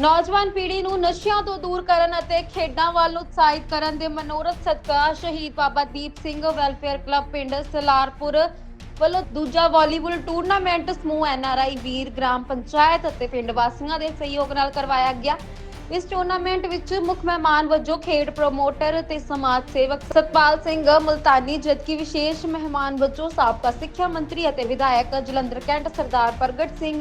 ਨੌਜਵਾਨ ਪੀੜ੍ਹੀ ਨੂੰ ਨਸ਼ਿਆਂ ਤੋਂ ਦੂਰ ਕਰਨ ਅਤੇ ਖੇਡਾਂ ਵੱਲ ਉਤਸ਼ਾਹਿਤ ਕਰਨ ਦੇ ਮਨੋਰਥ ਸਦਕਾ ਸ਼ਹੀਦ ਬਾਬਾ ਦੀਪ ਸਿੰਘ ਵੈਲਫੇਅਰ ਕਲੱਬ ਪਿੰਡ ਸਲਾਰਪੁਰ ਵੱਲੋਂ ਦੂਜਾ ਵਾਲੀਬਾਲ ਟੂਰਨਾਮੈਂਟ ਸਮੂਹ ਐਨਆਰਆਈ ਵੀਰ ਗ੍ਰਾਮ ਪੰਚਾਇਤ ਅਤੇ ਪਿੰਡ ਵਾਸੀਆਂ ਦੇ ਸਹਿਯੋਗ ਨਾਲ ਕਰਵਾਇਆ ਗਿਆ। ਇਸ ਟੂਰਨਾਮੈਂਟ ਵਿੱਚ ਮੁੱਖ ਮਹਿਮਾਨ ਵਜੋਂ ਖੇਡ ਪ੍ਰਮੋਟਰ ਤੇ ਸਮਾਜ ਸੇਵਕ ਸਤਪਾਲ ਸਿੰਘ ਮੁਲਤਾਨੀ, ਜਦਕਿ ਵਿਸ਼ੇਸ਼ ਮਹਿਮਾਨ ਵਜੋਂ ਸਾਬਕਾ ਸਿੱਖਿਆ ਮੰਤਰੀ ਅਤੇ ਵਿਧਾਇਕ ਜਲੰਧਰ ਕੈਂਟ ਸਰਦਾਰ ਪ੍ਰਗਟ ਸਿੰਘ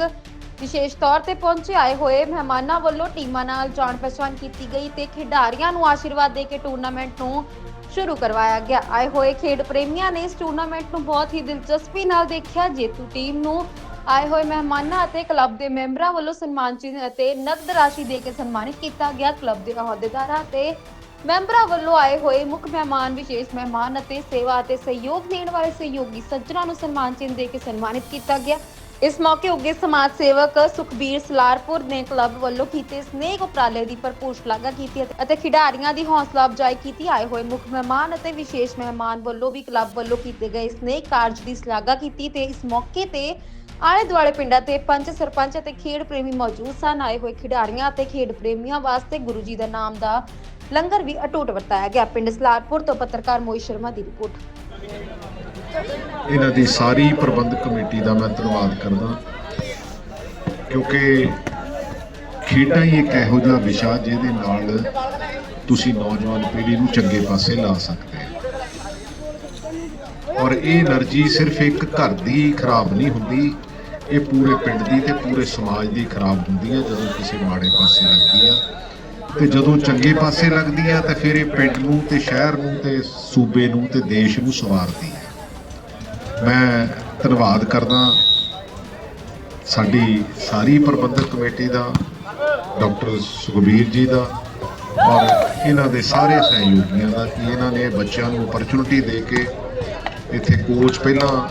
ਵਿਸ਼ੇਸ਼ ਤੌਰ ਤੇ ਪਹੁੰਚੇ ਆਏ ਹੋਏ ਮਹਿਮਾਨਾਂ ਵੱਲੋਂ ਟੀਮਾਂ ਨਾਲ ਜਾਣ ਪਛਾਣ ਕੀਤੀ ਗਈ ਤੇ ਖਿਡਾਰੀਆਂ ਨੂੰ ਆਸ਼ੀਰਵਾਦ ਦੇ ਕੇ ਟੂਰਨਾਮੈਂਟ ਨੂੰ ਸ਼ੁਰੂ ਕਰਵਾਇਆ ਗਿਆ। ਆਏ ਹੋਏ ਖੇਡ ਪ੍ਰੇਮੀਆਂ ਨੇ ਇਸ ਟੂਰਨਾਮੈਂਟ ਨੂੰ ਬਹੁਤ ਹੀ ਦਿਲਚਸਪੀ ਨਾਲ ਦੇਖਿਆ। ਜੇਤੂ ਟੀਮ ਨੂੰ ਆਏ ਹੋਏ ਮਹਿਮਾਨਾਂ ਅਤੇ ਕਲੱਬ ਦੇ ਮੈਂਬਰਾਂ ਵੱਲੋਂ ਸਨਮਾਨ ਚਿੰਨ੍ਹ ਅਤੇ ਨਕਦ ਰਾਸ਼ੀ ਦੇ ਕੇ ਸਨਮਾਨਿਤ ਕੀਤਾ ਗਿਆ। ਕਲੱਬ ਦੇ ਅਹੁਦੇਦਾਰਾਂ ਤੇ ਮੈਂਬਰਾਂ ਵੱਲੋਂ ਆਏ ਹੋਏ ਮੁੱਖ ਮਹਿਮਾਨ, ਵਿਸ਼ੇਸ਼ ਮਹਿਮਾਨ ਅਤੇ ਸੇਵਾ ਅਤੇ ਸਹਿਯੋਗ ਦੇਣ ਵਾਲੇ ਸਹਿਯੋਗੀ ਸੱਜਣਾਂ ਨੂੰ ਸਨਮਾਨ ਚਿੰਨ੍ਹ ਦੇ ਕੇ ਸਨਮਾਨਿਤ ਕੀਤਾ ਗਿਆ। ਇਸ ਮੌਕੇ ਉੱਗੇ ਸਮਾਜ ਸੇਵਕ ਸੁਖਬੀਰ ਸਲਾਰਪੁਰ ਨੇ ਕਲੱਬ ਵੱਲੋਂ ਕੀਤੇ ਸਨੇਕ ਉਪਰਾਲੇ ਦੀ ਭਰਪੂਰ ਸ਼ਲਾਘਾ ਕੀਤੀ ਅਤੇ- ਖਿਡਾਰੀਆਂ ਦੀ ਹੌਸਲਾ ਅਫਜ਼ਾਈ ਕੀਤੀ। ਆਏ ਹੋਏ ਮੁੱਖ ਮਹਿਮਾਨ ਅਤੇ ਵਿਸ਼ੇਸ਼ ਮਹਿਮਾਨ ਵੱਲੋਂ ਵੀ ਕਲੱਬ ਵੱਲੋਂ ਕੀਤੇ ਗਏ ਸਨੇਕ ਕਾਰਜ ਦੀ ਸ਼ਲਾਘਾ ਕੀਤੀ ਤੇ ਇਸ ਮੌਕੇ ਤੇ ਆਲੇ ਦੁਆਲੇ ਪਿੰਡਾਂ ਤੇ ਪੰਚ ਸਰਪੰਚ ਅਤੇ ਖੇਡ ਪ੍ਰੇਮੀ ਮੌਜੂਦ ਸਨ। ਆਏ ਹੋਏ ਖਿਡਾਰੀਆਂ ਅਤੇ ਖੇਡ ਪ੍ਰੇਮੀਆਂ ਵਾਸਤੇ ਗੁਰੂ ਜੀ ਦਾ ਨਾਮ ਦਾ ਲੰਗਰ ਵੀ ਅਟੁੱਟ ਵਰਤਾਇਆ ਗਿਆ। ਪਿੰਡ ਸਲਾਰਪੁਰ ਤੋਂ ਪੱਤਰਕਾਰ ਮੋਹਿਤ ਸ਼ਰਮਾ ਦੀ ਰਿਪੋਰਟ। ਇਹਨਾਂ ਦੀ ਸਾਰੀ ਪ੍ਰਬੰਧਕ ਕਮੇਟੀ ਦਾ ਮੈਂ ਧੰਨਵਾਦ ਕਰਦਾ। ਕਿਉਂਕਿ ਖੇਡਾਂ ਹੀ ਇੱਕ ਇਹੋ ਜਿਹਾ ਵਿਸ਼ਾ ਜਿਹਦੇ ਨਾਲ ਤੁਸੀਂ ਨੌਜਵਾਨ ਪੀੜ੍ਹੀ ਨੂੰ ਚੰਗੇ ਪਾਸੇ ਲਾ ਸਕਦੇ ਹੋ। ਔਰ ਇਹ એનર્ਜੀ ਸਿਰਫ ਇੱਕ ਘਰ ਦੀ ਖਰਾਬ ਨਹੀਂ ਹੁੰਦੀ, ਇਹ ਪੂਰੇ ਪਿੰਡ ਦੀ ਤੇ ਪੂਰੇ ਸਮਾਜ ਦੀ ਖਰਾਬ ਹੁੰਦੀ ਹੈ ਜਦੋਂ ਕਿਸੇ ਮਾੜੇ ਪਾਸੇ ਲੱਗਦੀ ਆ। ਤੇ ਜਦੋਂ ਚੰਗੇ ਪਾਸੇ ਲੱਗਦੀ ਆ, ਤਾਂ ਫਿਰ ਇਹ ਪਿੰਡ ਨੂੰ ਤੇ ਸ਼ਹਿਰ ਨੂੰ ਤੇ ਸੂਬੇ ਨੂੰ ਤੇ ਦੇਸ਼ ਨੂੰ ਸਵਾਰਦੀ ਮੈਂ ਧੰਨਵਾਦ ਕਰਦਾ ਸਾਡੀ ਸਾਰੀ ਪ੍ਰਬੰਧਕ ਕਮੇਟੀ ਦਾ, ਡਾਕਟਰ ਸੁਖਬੀਰ ਜੀ ਦਾ ਔਰ ਇਹਨਾਂ ਦੇ ਸਾਰੇ ਸਹਿਯੋਗੀਆਂ ਦਾ ਕਿ ਇਹਨਾਂ ਨੇ ਬੱਚਿਆਂ ਨੂੰ ਓਪਰਚੁਨਿਟੀ ਦੇ ਕੇ ਇੱਥੇ ਕੋਚ ਪਹਿਲਾਂ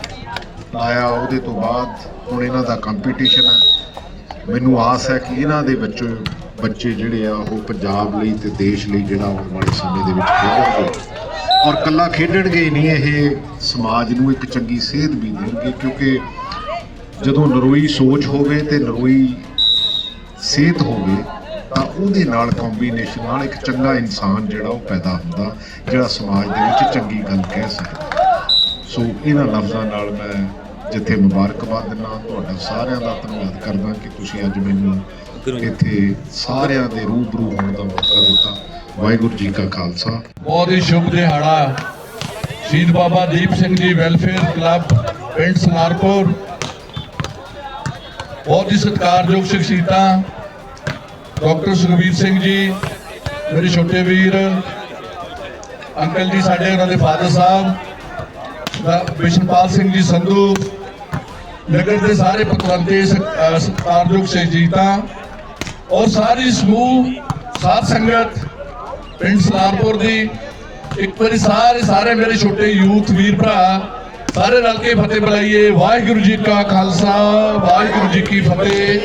ਆਇਆ ਉਹਦੇ ਤੋਂ ਬਾਅਦ ਹੁਣ ਇਹਨਾਂ ਦਾ ਕੰਪੀਟੀਸ਼ਨ ਹੈ। ਮੈਨੂੰ ਆਸ ਹੈ ਕਿ ਇਹਨਾਂ ਦੇ ਬੱਚੇ ਬੱਚੇ ਜਿਹੜੇ ਆ, ਉਹ ਪੰਜਾਬ ਲਈ ਤੇ ਦੇਸ਼ ਲਈ ਜਿਹੜਾ ਆਉਣ ਵਾਲੇ ਸਮੇਂ ਦੇ ਵਿੱਚ ਖੇਡਣਗੇ। ਔਰ ਕੱਲਾ ਖੇਡਣਗੇ ਨਹੀਂ, ਇਹ ਸਮਾਜ ਨੂੰ ਇੱਕ ਚੰਗੀ ਸੇਧ ਵੀ ਦੇਣਗੇ, ਕਿਉਂਕਿ ਜਦੋਂ ਨਰੋਈ ਸੋਚ ਹੋਵੇ ਤੇ ਨਰੋਈ ਸਿਹਤ ਹੋਵੇ, ਤਾਂ ਉਹਦੇ ਨਾਲ ਕੰਬੀਨੇਸ਼ਨ ਨਾਲ ਇੱਕ ਚੰਗਾ ਇਨਸਾਨ ਜਿਹੜਾ ਉਹ ਪੈਦਾ ਹੁੰਦਾ, ਜਿਹੜਾ ਸਮਾਜ ਦੇ ਵਿੱਚ ਚੰਗੀ ਗੱਲ ਕਹਿ ਸਕਦਾ। ਸੋ ਇਹਨਾਂ ਲਫ਼ਜ਼ਾਂ ਨਾਲ ਮੈਂ ਜਿੱਥੇ ਮੁਬਾਰਕਬਾਦ ਦਿੰਦਾ, ਤੁਹਾਡਾ ਸਾਰਿਆਂ ਦਾ ਧੰਨਵਾਦ ਕਰਦਾ ਕਿ ਤੁਸੀਂ ਅੱਜ ਮੈਨੂੰ ਇੱਥੇ ਸਾਰਿਆਂ ਦੇ ਰੂਬਰੂ ਹੋਣ ਦਾ ਮੌਕਾ ਦਿੱਤਾ। ਵਾਹਿਗੁਰੂ ਜੀ ਕਾ ਖਾਲਸਾ। ਬਹੁਤ ਹੀ ਸ਼ੁਭ ਦਿਹਾੜਾ। ਸ਼ਹੀਦ ਬਾਬਾ ਦੀਪ ਸਿੰਘ ਜੀ ਵੈਲਫੇਅਰ ਕਲੱਬ ਪਿੰਡ ਸਨਾਰਪੁਰ ਬਹੁਤ ਹੀ ਸਤਿਕਾਰਯੋਗ ਸ਼ਖਸੀਅਤਾਂ। ਡਾਕਟਰ ਸੁਖਬੀਰ ਸਿੰਘ ਜੀ ਮੇਰੇ ਛੋਟੇ ਵੀਰ ਅੰਕਲ ਜੀ ਸਾਡੇ ਉਹਨਾਂ ਦੇ ਫਾਦਰ ਸਾਹਿਬ ਦਾ ਬਿਸ਼ਨਪਾਲ ਸਿੰਘ ਜੀ ਸੰਧੂ। ਨਗਰ ਦੇ ਸਾਰੇ ਪਤਵੰਤੇ ਸਤਿਕਾਰਯੋਗ ਸ਼ਖਸੀਅਤਾਂ। ਔਰ ਸਾਰੀ ਸਮੂਹ, ਸਾਧ ਸੰਗਤ, ਪਿੰਡ ਸਲਾਰਪੁਰ ਦੀ, ਇੱਕ ਵਾਰੀ ਸਾਰੇ ਸਾਰੇ ਮੇਰੇ ਛੋਟੇ ਯੂਥ ਵੀਰ ਭਰਾ, ਸਾਰੇ ਰਲ ਕੇ ਫਤਿਹ ਬੁਲਾਈਏ। ਵਾਹਿਗੁਰੂ ਜੀ ਕਾ ਖਾਲਸਾ, ਵਾਹਿਗੁਰੂ ਜੀ ਕੀ ਫਤਿਹ।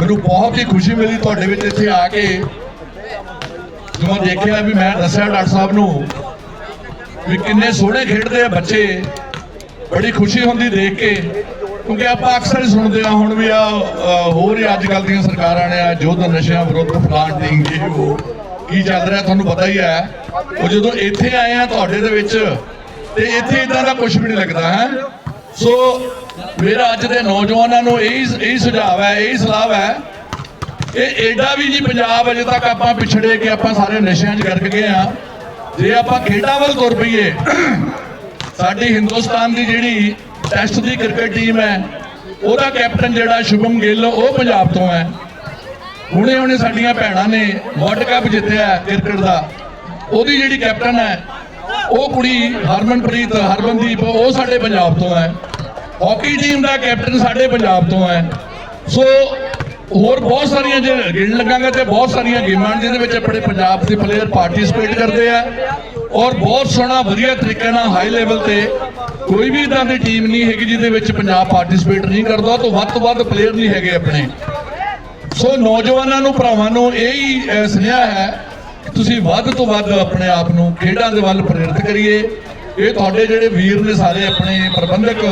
ਮੈਨੂੰ ਬਹੁਤ ਹੀ ਖੁਸ਼ੀ ਮਿਲੀ ਤੁਹਾਡੇ ਵਿੱਚ ਇੱਥੇ ਆ ਕੇ। ਜਦੋਂ ਦੇਖਿਆ ਵੀ ਮੈਂ ਦੱਸਿਆ ਡਾਕਟਰ ਸਾਹਿਬ ਨੂੰ ਵੀ ਕਿੰਨੇ ਸੋਹਣੇ ਖੇਡਦੇ ਆ ਬੱਚੇ। ਬੜੀ ਖੁਸ਼ੀ ਹੁੰਦੀ ਦੇਖ ਕੇ। ਕਿਉਂਕਿ ਆਪਾਂ ਅਕਸਰ ਹੀ ਸੁਣਦੇ ਆ ਹੁਣ ਵੀ ਆ ਹੋਰ ਹੀ ਅੱਜ ਕੱਲ ਦੀਆਂ ਸਰਕਾਰਾਂ ਨੇ ਆ, ਯੁੱਧ ਨਸ਼ਿਆਂ ਵਿਰੁੱਧ ਪਲਾਨ ਦੇਂਗੇ ਉਹ ਕੀ ਚੱਲ ਰਿਹਾ ਤੁਹਾਨੂੰ ਪਤਾ ਹੀ ਹੈ। ਉਹ ਜਦੋਂ ਇੱਥੇ ਆਏ ਆ ਤੁਹਾਡੇ ਦੇ ਵਿੱਚ, ਤੇ ਇੱਥੇ ਇਦਾਂ ਦਾ ਕੁਝ ਵੀ ਨਹੀਂ ਲੱਗਦਾ, ਹੈ? ਸੋ ਮੇਰਾ ਅੱਜ ਦੇ ਨੌਜਵਾਨਾਂ ਨੂੰ ਇਹ ਇਹ ਸੁਝਾਅ ਹੈ, ਇਹ ਸਲਾਹ ਹੈ ਇਹ ਐਡਾ ਵੀ ਜੀ ਪੰਜਾਬ ਅਜੇ ਤੱਕ ਆਪਾਂ ਪਿਛੜੇ ਕਿ ਆਪਾਂ ਸਾਰੇ ਨਸ਼ਿਆਂ 'ਚ ਗਰਕ ਗਏ ਆ ਜੇ ਆਪਾਂ ਖੇਡਾਂ ਵੱਲ ਤੁਰ ਪਈਏ, ਸਾਡੀ ਹਿੰਦੁਸਤਾਨ ਦੀ ਜਿਹੜੀ ਟੈਸਟ ਦੀ ਕ੍ਰਿਕਟ ਟੀਮ ਹੈ। ਉਹਦਾ ਕੈਪਟਨ ਜਿਹੜਾ ਸ਼ੁਭਮ ਗਿੱਲ, ਉਹ ਪੰਜਾਬ ਤੋਂ ਹੈ। ਹੁਣੇ ਹੁਣੇ ਸਾਡੀਆਂ ਭੈਣਾਂ ਨੇ ਵਰਲਡ ਕੱਪ ਜਿੱਤਿਆ ਕ੍ਰਿਕਟ ਦਾ। ਉਹਦੀ ਜਿਹੜੀ ਕੈਪਟਨ ਹੈ, ਉਹ ਕੁੜੀ ਹਰਮਨਪ੍ਰੀਤ ਹਰਮਨਦੀਪ ਉਹ ਸਾਡੇ ਪੰਜਾਬ ਤੋਂ ਹੈ। ਹਾਕੀ ਟੀਮ ਦਾ ਕੈਪਟਨ ਸਾਡੇ ਪੰਜਾਬ ਤੋਂ ਹੈ। ਸੋ ਹੋਰ ਬਹੁਤ ਸਾਰੀਆਂ ਜੇ ਗਿਣ ਲੱਗਾਂਗੇ ਤੇ ਬਹੁਤ ਸਾਰੀਆਂ ਗੇਮਾਂ ਜਿਹਦੇ ਵਿੱਚ ਆਪਣੇ ਪੰਜਾਬ ਦੇ ਪਲੇਅਰ ਪਾਰਟਿਸਿਪੇਟ ਕਰਦੇ ਆ। ਔਰ ਬਹੁਤ ਸੋਹਣਾ, ਵਧੀਆ ਤਰੀਕੇ ਨਾਲ ਹਾਈ ਲੈਵਲ ਤੇ ਕੋਈ ਵੀ ਇਦਾਂ ਦੀ ਟੀਮ ਨਹੀਂ ਹੈਗੀ ਜਿਹਦੇ ਵਿੱਚ ਪੰਜਾਬ ਪਾਰਟਿਸਿਪੇਟ ਨਹੀਂ ਕਰਦਾ ਤੋਂ ਵੱਧ ਤੋਂ ਵੱਧ ਪਲੇਅਰ ਨਹੀਂ ਹੈਗੇ ਆਪਣੇ। ਸੋ ਨੌਜਵਾਨਾਂ ਨੂੰ, ਭਰਾਵਾਂ ਨੂੰ ਇਹ ਹੀ ਸੁਨੇਹਾ ਹੈ ਤੁਸੀਂ ਵੱਧ ਤੋਂ ਵੱਧ ਆਪਣੇ ਆਪ ਨੂੰ ਖੇਡਾਂ ਦੇ ਵੱਲ ਪ੍ਰੇਰਿਤ ਕਰੀਏ। ਇਹ ਤੁਹਾਡੇ ਜਿਹੜੇ ਵੀਰ ਨੇ ਸਾਰੇ ਆਪਣੇ ਪ੍ਰਬੰਧਕ,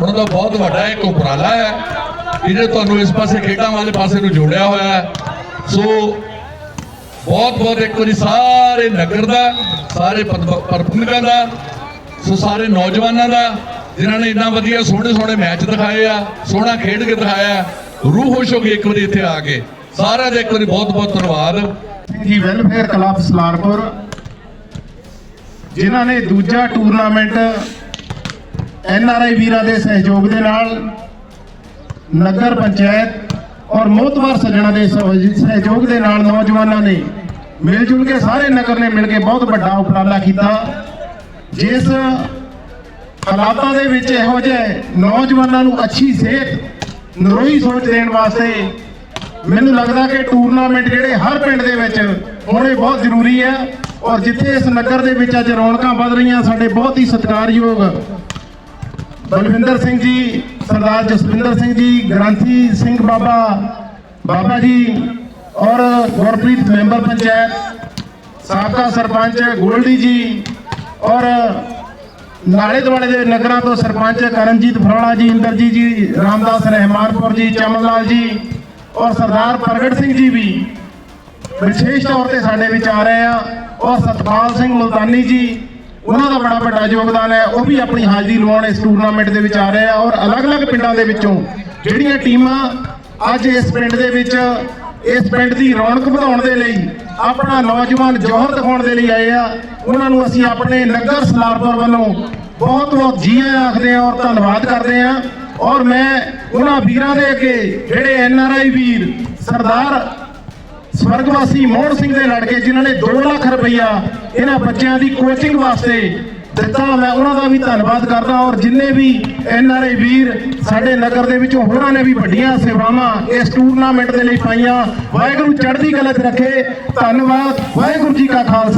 ਉਹਨਾਂ ਦਾ ਬਹੁਤ ਵੱਡਾ ਇੱਕ ਉਪਰਾਲਾ ਹੈ। ਜਿਹਨੇ ਤੁਹਾਨੂੰ ਇਸ ਪਾਸੇ ਖੇਡਾਂ ਵਾਲੇ ਪਾਸੇ ਨੂੰ ਜੋੜਿਆ ਹੋਇਆ ਹੈ। ਸੋ ਬਹੁਤ ਬਹੁਤ ਇੱਕ ਵਾਰੀ ਸਾਰੇ ਨਗਰ ਦਾ, ਸਾਰੇ ਪ੍ਰਬੰਧਕਾਂ ਦਾ ਸੋ ਸਾਰੇ ਨੌਜਵਾਨਾਂ ਦਾ, ਜਿਨ੍ਹਾਂ ਨੇ ਇੰਨਾ ਵਧੀਆ ਸੋਹਣੇ ਸੋਹਣੇ ਮੈਚ ਦਿਖਾਏ ਆ, ਸੋਹਣਾ ਖੇਡ ਕੇ ਦਿਖਾਇਆ, ਰੂਹ ਖੁਸ਼ ਹੋ ਗਈ ਇੱਕ ਵਾਰੀ ਇੱਥੇ ਆ ਕੇ ਸਾਰਿਆਂ ਦਾ ਇੱਕ ਵਾਰੀ ਬਹੁਤ ਬਹੁਤ ਧੰਨਵਾਦ। ਸਿੰਘ ਜੀ ਵੈਲਫੇਅਰ ਕਲੱਬ ਸਲਾਰਪੁਰ, ਜਿਨ੍ਹਾਂ ਨੇ ਦੂਜਾ ਟੂਰਨਾਮੈਂਟ ਐਨ ਆਰ ਆਈ ਵੀਰਾਂ ਦੇ ਸਹਿਯੋਗ ਦੇ ਨਾਲ ਨਗਰ ਪੰਚਾਇਤ ਔਰ ਮੋਤਵਾਰ ਸੱਜਣਾ ਦੇ ਸਹਿਯੋਗ ਦੇ ਨਾਲ ਨੌਜਵਾਨਾਂ ਨੇ ਮਿਲ ਜੁਲ ਕੇ ਸਾਰੇ ਨਗਰ ਨੇ ਮਿਲ ਕੇ ਬਹੁਤ ਵੱਡਾ ਉਪਰਾਲਾ ਕੀਤਾ। ਜਿਸ ਹਾਲਾਤਾਂ ਦੇ ਵਿੱਚ ਇਹੋ ਜਿਹੇ ਨੌਜਵਾਨਾਂ ਨੂੰ ਅੱਛੀ ਸਿਹਤ, ਨਰੋਈ ਸੋਚ ਦੇਣ ਵਾਸਤੇ ਮੈਨੂੰ ਲੱਗਦਾ ਕਿ ਟੂਰਨਾਮੈਂਟ ਜਿਹੜੇ ਹਰ ਪਿੰਡ ਦੇ ਵਿੱਚ ਹੋਣੇ ਬਹੁਤ ਜ਼ਰੂਰੀ ਹੈ ਔਰ ਜਿੱਥੇ ਇਸ ਨਗਰ ਦੇ ਵਿੱਚ ਅੱਜ ਰੌਣਕਾਂ ਵੱਧ ਰਹੀਆਂ, ਸਾਡੇ ਬਹੁਤ ਹੀ ਸਤਿਕਾਰਯੋਗ ਬਲਵਿੰਦਰ ਸਿੰਘ ਜੀ, ਸਰਦਾਰ ਜਸਵਿੰਦਰ ਸਿੰਘ ਜੀ, ਗ੍ਰੰਥੀ ਸਿੰਘ ਬਾਬਾ ਬਾਬਾ ਜੀ ਔਰ ਗੁਰਪ੍ਰੀਤ ਮੈਂਬਰ ਪੰਚਾਇਤ, ਸਾਬਕਾ ਸਰਪੰਚ ਗੋਲਡੀ ਜੀ ਔਰ ਨਾਲੇ ਦੁਆਲੇ ਦੇ ਨਗਰਾਂ ਤੋਂ ਸਰਪੰਚ ਕਰਨਜੀਤ ਫਰੋਲਾ ਜੀ, ਇੰਦਰਜੀਤ ਜੀ, ਰਾਮਦਾਸ ਰਹਿਮਾਨਪੁਰ ਜੀ ਚਮਨ ਲਾਲ ਜੀ ਔਰ ਸਰਦਾਰ ਪ੍ਰਗਟ ਸਿੰਘ ਜੀ ਵੀ ਵਿਸ਼ੇਸ਼ ਤੌਰ ਤੇ ਸਾਡੇ ਵਿੱਚ ਆ ਰਹੇ ਆ। ਔਰ ਸਤਪਾਲ ਸਿੰਘ ਮੁਲਤਾਨੀ ਜੀ, ਉਹਨਾਂ ਦਾ ਬੜਾ ਵੱਡਾ ਯੋਗਦਾਨ ਹੈ, ਉਹ ਵੀ ਆਪਣੀ ਹਾਜ਼ਰੀ ਲਵਾਉਣ ਇਸ ਟੂਰਨਾਮੈਂਟ ਦੇ ਵਿੱਚ ਆ ਰਹੇ ਆ। ਔਰ ਅਲੱਗ-ਅਲੱਗ ਪਿੰਡਾਂ ਦੇ ਵਿੱਚੋਂ ਜਿਹੜੀਆਂ ਟੀਮਾਂ ਅੱਜ ਇਸ ਪਿੰਡ ਦੇ ਵਿੱਚ, ਇਸ ਪਿੰਡ ਦੀ ਰੌਣਕ ਵਧਾਉਣ ਦੇ ਲਈ ਆਪਣਾ ਨੌਜਵਾਨ ਜੋਹਰ ਦਿਖਾਉਣ ਦੇ ਲਈ ਆਏ ਆ। ਉਹਨਾਂ ਨੂੰ ਅਸੀਂ ਆਪਣੇ ਨਗਰ ਸਲਾਰਪੁਰ ਵੱਲੋਂ ਬਹੁਤ ਬਹੁਤ ਜੀ ਆਇਆਂ ਆਖਦੇ ਆ ਔਰ ਧੰਨਵਾਦ ਕਰਦੇ ਆ ਔਰ ਮੈਂ ਉਹਨਾਂ ਵੀਰਾਂ ਦੇ ਅੱਗੇ ਜਿਹੜੇ ਐਨ ਆਰ ਆਈ ਵੀਰ ਸਰਦਾਰ ਸਵਰਗਵਾਸੀ ਮੋਹਨ ਸਿੰਘ ਦੇ ਲੜਕੇ ਜਿਨ੍ਹਾਂ ਨੇ 2 ਲੱਖ ਰੁਪਈਆ ਇਹਨਾਂ ਬੱਚਿਆਂ ਦੀ ਕੋਚਿੰਗ ਵਾਸਤੇ ਦਿੱਤਾ, ਮੈਂ ਉਹਨਾਂ ਦਾ ਵੀ ਧੰਨਵਾਦ ਕਰਦਾ ਔਰ ਜਿੰਨੇ ਵੀ ਐਨ ਆਰ ਆਈ ਵੀਰ ਸਾਡੇ ਨਗਰ ਦੇ ਵਿੱਚੋਂ, ਹੋਰਾਂ ਨੇ ਵੀ ਵੱਡੀਆਂ ਸੇਵਾਵਾਂ ਇਸ ਟੂਰਨਾਮੈਂਟ ਦੇ ਲਈ ਪਾਈਆਂ। ਵਾਹਿਗੁਰੂ ਚੜ੍ਹਦੀ ਕਲਾ 'ਚ ਰੱਖੇ। ਧੰਨਵਾਦ। ਵਾਹਿਗੁਰੂ ਜੀ ਕਾ ਖਾਲਸਾ।